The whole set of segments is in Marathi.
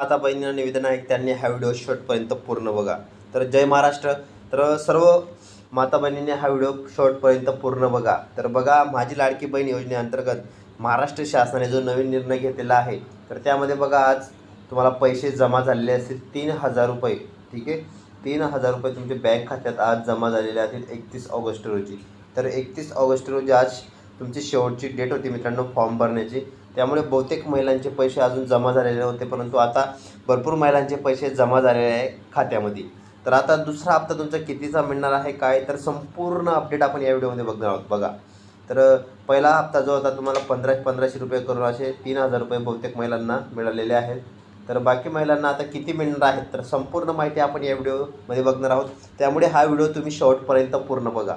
आता बहिणींना निवेदन आहे की त्यांनी हा व्हिडिओ शेवटपर्यंत पूर्ण बघा. तर जय महाराष्ट्र. तर सर्व माता बहिणींनी हा व्हिडिओ शेवटपर्यंत पूर्ण बघा. तर बघा माझी लाडकी बहीण योजनेअंतर्गत महाराष्ट्र शासनाने जो नवीन निर्णय घेतलेला आहे तर त्यामध्ये बघा आज तुम्हाला पैसे जमा झालेले असतील तीन हजार रुपये. ठीक आहे? तीन हजार रुपये तुमच्या बँक खात्यात आज जमा झालेले असतील एकतीस ऑगस्ट रोजी. तर एकतीस ऑगस्ट रोजी आज तुमची शेवटची डेट होती मित्रांनो फॉर्म भरण्याची. त्यामुळे बहुतेक महिलांचे पैसे अजून जमा झालेले होते परंतु आता भरपूर महिलांचे पैसे जमा झालेले आहे खात्यामध्ये. तर आता दुसरा हप्ता तुमचा कितीचा मिळणार आहे काय? तर संपूर्ण अपडेट आपण या व्हिडिओमध्ये बघणार आहोत. बघा. तर पहिला हप्ता जो होता तुम्हाला पंधराशे पंधराशे रुपये करून असे तीन हजार रुपये बहुतेक महिलांना मिळालेले आहेत. तर बाकी महिलांना आता किती मिळणार आहेत तर संपूर्ण माहिती आपण या व्हिडिओमध्ये बघणार आहोत. त्यामुळे हा व्हिडिओ तुम्ही शेवटपर्यंत पूर्ण बघा.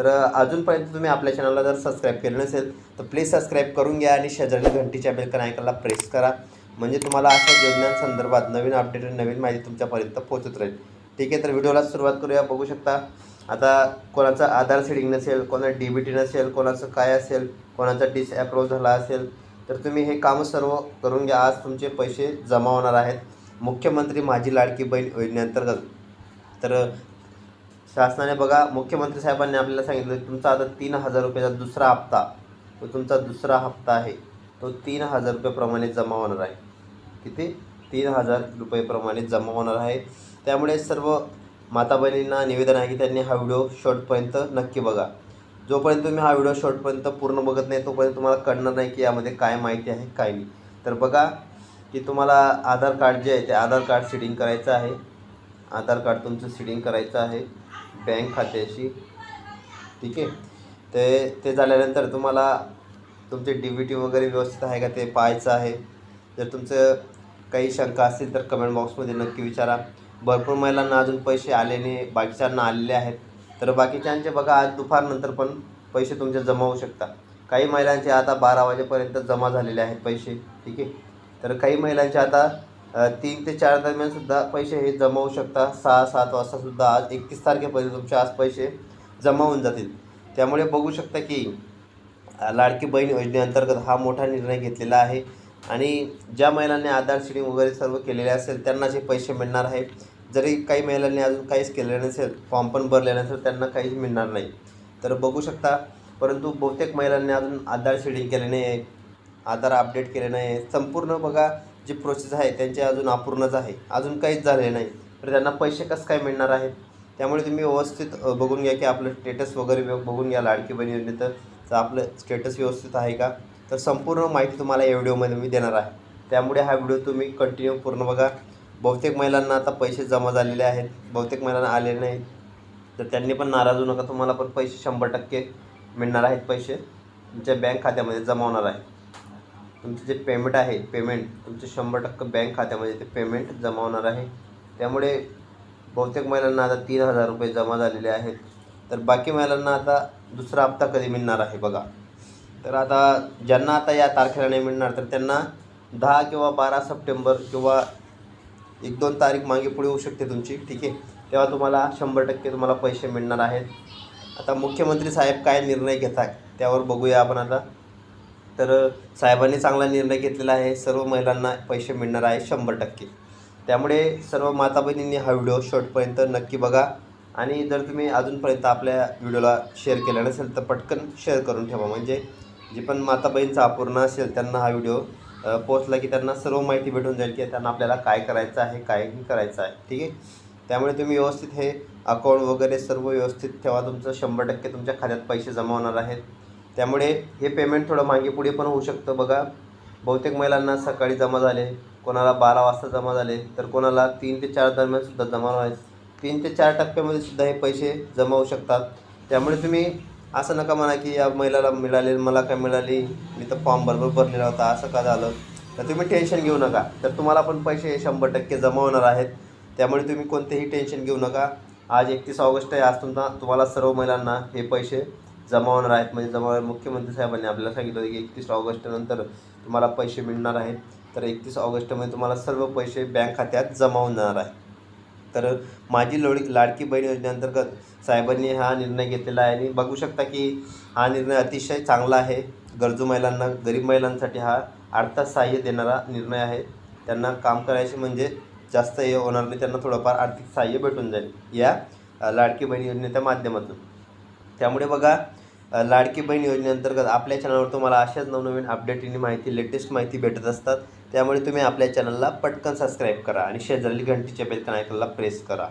तर अजूनपर्यंत तुम्ही आपल्या चॅनलला जर सबस्क्राईब केलं नसेल तर प्लीज सबस्क्राईब करून घ्या आणि शेजारी घंटीच्या बेलकन ऐकायला प्रेस करा. म्हणजे तुम्हाला अशा योजनांसंदर्भात नवीन अपडेट आणि नवीन माहिती तुमच्यापर्यंत पोहोचत राहील. ठीक आहे तर व्हिडिओला सुरुवात करूया. बघू शकता आता कोणाचा आधार सेडिंग नसेल कोणाचं डी बी टी नसेल कोणाचं काय असेल कोणाचा डिस अप्रूव्ह झाला असेल तर तुम्ही हे कामं सर्व करून घ्या. आज तुमचे पैसे जमा होणार आहेत. मुख्यमंत्री माझी लाडकी बहीण योजनेअंतर्गत. तर शासनाने बघा मुख्यमंत्री साहेबांनी आपल्याला सांगितलं की तुमचा आता तीन हजार रुपयाचा दुसरा हप्ता तो तुमचा दुसरा हप्ता आहे तो तीन हजार रुपयेप्रमाणे जमा होणार आहे. किती? तीन हजार रुपयेप्रमाणे जमा होणार आहे. त्यामुळे सर्व माता बहिणींना निवेदन आहे की त्यांनी हा व्हिडिओ शॉर्टपर्यंत नक्की बघा. जोपर्यंत तुम्ही हा व्हिडिओ शॉर्टपर्यंत पूर्ण बघत नाही तोपर्यंत तुम्हाला कळणार नाही की यामध्ये काय माहिती आहे काय नाही. तर बघा की तुम्हाला आधार कार्ड जे आहे ते आधार कार्ड सिडिंग करायचं आहे. आधार कार्ड तुमचं सिडिंग करायचं आहे. बँक खात्याशी. ठीक आहे? ते ते झाल्यानंतर तुम्हाला तुमचे डी बी टी वगैरे व्यवस्थित आहे का? ते पाहायचं आहे. जर तुमचं काही शंका असतील तर कमेंट बॉक्समध्ये नक्की विचारा. भरपूर महिलांना अजून पैसे आले नाही बाकीच्यांना आलेले आहेत. तर बाकीच्यांचे बघा आज दुपारनंतर पण पैसे तुमचे जमा होऊ शकतात. काही महिलांचे आता बारा वाजेपर्यंत जमा झालेले आहेत पैसे. ठीक आहे? तर काही महिलांचे आता तीन ते चार दरम्यानसुद्धा पैसे हे जमा होऊ सहा सात वाजतासुद्धा आज एकतीस तारखेपर्यंत तुमचे आज पैसे जमा होऊन जातील. त्यामुळे बघू शकता की लाडकी बहीण योजनेअंतर्गत हा मोठा निर्णय घेतलेला आहे आणि ज्या महिलांनी आधार शिडिंग वगैरे सर्व केलेले असेल त्यांना जे पैसे मिळणार आहे. जरी काही महिलांनी अजून काहीच केलेलं नसेल फॉर्म पण भरले नसेल त्यांना काहीच मिळणार नाही. तर बघू शकता परंतु बहुतेक महिलांनी अजून आधार शेडिंग केले नाही आहे आधार अपडेट केले नाही आहे संपूर्ण बघा जी प्रोसेस आहे त्यांची अजून अपूर्णच आहे. अजून काहीच झाले नाही. तर त्यांना पैसे कसं काय मिळणार आहेत? त्यामुळे तुम्ही व्यवस्थित बघून घ्या की आपलं स्टेटस वगैरे बघून घ्या लाडकी बहीण योजनेत तर आपलं स्टेटस व्यवस्थित आहे का? तर संपूर्ण माहिती तुम्हाला या व्हिडिओमध्ये मी देणार आहे. त्यामुळे हा व्हिडिओ तुम्ही कंटिन्यू पूर्ण बघा. बहुतेक महिलांना आता पैसे जमा झालेले आहेत. बहुतेक महिलांना आले नाहीत. तर त्यांनी पण नाराज होऊ नका. तुम्हाला पण पैसे शंभर टक्के मिळणार आहेत पैसे. तुमच्या बँक खात्यामध्ये जमा होणार आहे. तुमचे जे पेमेंट आहे पेमेंट तुमचे शंभर टक्के बँक खात्यामध्ये ते पेमेंट जमा होणार आहे. त्यामुळे बहुतेक महिलांना आता तीन हजार रुपये जमा झालेले आहेत. तर बाकी महिलांना आता दुसरा हप्ता कधी मिळणार आहे बघा. तर आता ज्यांना आता या तारखेला नाही मिळणार तर त्यांना दहा किंवा बारा सप्टेंबर किंवा एक दोन तारीख मागे पुढे होऊ शकते तुमची ठीक आहे? तेव्हा तुम्हाला शंभर टक्के तुम्हाला पैसे मिळणार आहेत. आता मुख्यमंत्री साहेब काय निर्णय घेतात त्यावर बघूया आपण आता. तर साहेबांनी चांगला निर्णय घेतलेला आहे. सर्व महिलांना पैसे मिळणार आहे शंभर टक्के. त्यामुळे सर्व माता बहिणींनी हा व्हिडिओ शॉर्टपर्यंत नक्की बघा. आणि जर तुम्ही अजूनपर्यंत आपल्या व्हिडिओला शेअर केला नसेल तर पटकन शेअर करून ठेवा. म्हणजे जी पण माता बहीणचा अपूर्ण असेल त्यांना हा व्हिडिओ पोचला की त्यांना सर्व माहिती भेटून जाईल की त्यांना आपल्याला काय करायचं आहे काय करायचं आहे. ठीक आहे? त्यामुळे तुम्ही व्यवस्थित हे अकाउंट वगैरे सर्व व्यवस्थित ठेवा. तुमचं शंभर टक्के तुमच्या खात्यात पैसे जमा होणार आहेत. त्यामुळे हे पेमेंट थोडं मागे पुढे पण होऊ शकतं. बघा बहुतेक महिलांना सकाळी जमा झाले कोणाला बारा वाजता जमा झाले तर कोणाला तीन ते चार दरम्यानसुद्धा जमा होणार तीन ते चार टप्प्यामध्ये सुद्धा हे पैसे जमा होऊ शकतात. त्यामुळे तुम्ही असं नका म्हणा की या महिलाला मिळाले मला काय मिळाली? मी तर फॉर्म बरोबर भरलेला होता असं का झालं? तर तुम्ही टेन्शन घेऊ नका. तर तुम्हाला पण पैसे शंभर टक्के जमा होणार आहेत. त्यामुळे तुम्ही कोणतेही टेन्शन घेऊ नका. आज एकतीस ऑगस्ट आहे आज तुमचा तुम्हाला सर्व महिलांना हे पैसे जमा होणार आहेत म्हणजे जमा मुख्यमंत्री साहेबांनी आपल्याला सांगितलं की एकतीस ऑगस्टनंतर तुम्हाला पैसे मिळणार आहेत. तर एकतीस ऑगस्टमध्ये तुम्हाला सर्व पैसे बँक खात्यात जमा होऊन जाणार आहे. तर माझी लोडी लाडकी बहीण योजनेअंतर्गत साहेबांनी हा निर्णय घेतलेला आहे. आणि बघू शकता की हा निर्णय अतिशय चांगला आहे. गरजू महिलांना गरीब महिलांसाठी हा अर्थसहाय्य देणारा निर्णय आहे. त्यांना काम करायचे म्हणजे जास्त हे होणार नाही. त्यांना थोडंफार आर्थिक सहाय्य भेटून जाईल या लाडकी बहीण योजनेच्या माध्यमातून. त्यामुळे बघा लाडकी बहीण योजनेअंतर्गत आपल्या चॅनलवर तुम्हाला अशाच नवनवीन अपडेटनी माहिती लेटेस्ट माहिती भेटत असतात. त्यामुळे तुम्ही आपल्या चॅनलला पटकन सबस्क्राईब करा आणि शेजारी घंटीच्या बेलकन आयकनला प्रेस करा.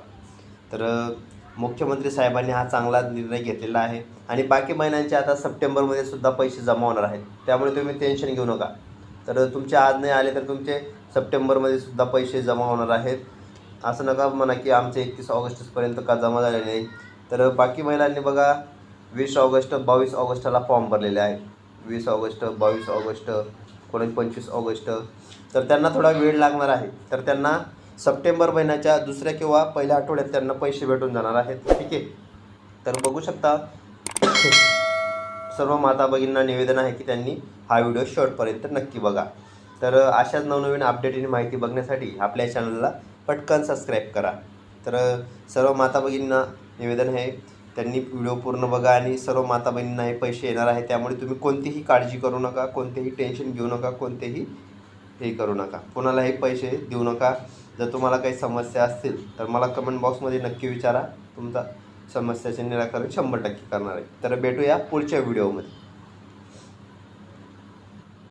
तर मुख्यमंत्री साहेबांनी हा चांगला निर्णय घेतलेला आहे. आणि बाकी महिन्यांचे आता सप्टेंबरमध्ये सुद्धा पैसे जमा होणार आहेत. त्यामुळे तुम्ही टेन्शन घेऊ नका. तर तुमचे आज नाही आले तर तुमचे सप्टेंबरमध्ये सुद्धा पैसे जमा होणार आहेत. असं नका म्हणा की आमचे एकतीस ऑगस्टपर्यंत का जमा झाले नाही. तर बाकी महिलांनी बघा वीस ऑगस्ट बावीस ऑगस्टला फॉर्म भरलेले आहेत. वीस ऑगस्ट बावीस ऑगस्ट कोणी पंचवीस ऑगस्ट. तर त्यांना थोडा वेळ लागणार आहे. तर त्यांना सप्टेंबर महिन्याच्या दुसऱ्या किंवा पहिल्या आठवड्यात त्यांना पैसे भेटून जाणार आहेत. ठीक आहे? तर बघू शकता सर्व माता भगिनींना निवेदन आहे की त्यांनी हा व्हिडिओ शॉर्टपर्यंत नक्की बघा. तर अशाच नवनवीन अपडेट आणि माहिती बघण्यासाठी आपल्या चॅनलला पटकन सबस्क्राईब करा. तर सर्व माता भगिनींना निवेदन आहे त्यांनी व्हिडिओ पूर्ण बघा आणि सर्व माता बहिणींना हे पैसे येणार आहे. त्यामुळे तुम्ही कोणतीही काळजी करू नका कोणतेही टेन्शन घेऊ नका कोणतेही हे करू नका. कोणालाही पैसे देऊ नका. जर तुम्हाला काही समस्या असतील तर मला कमेंट बॉक्समध्ये नक्की विचारा. तुमचा समस्याचे निराकरण शंभर टक्के करणार आहे. तर भेटूया पुढच्या व्हिडिओमध्ये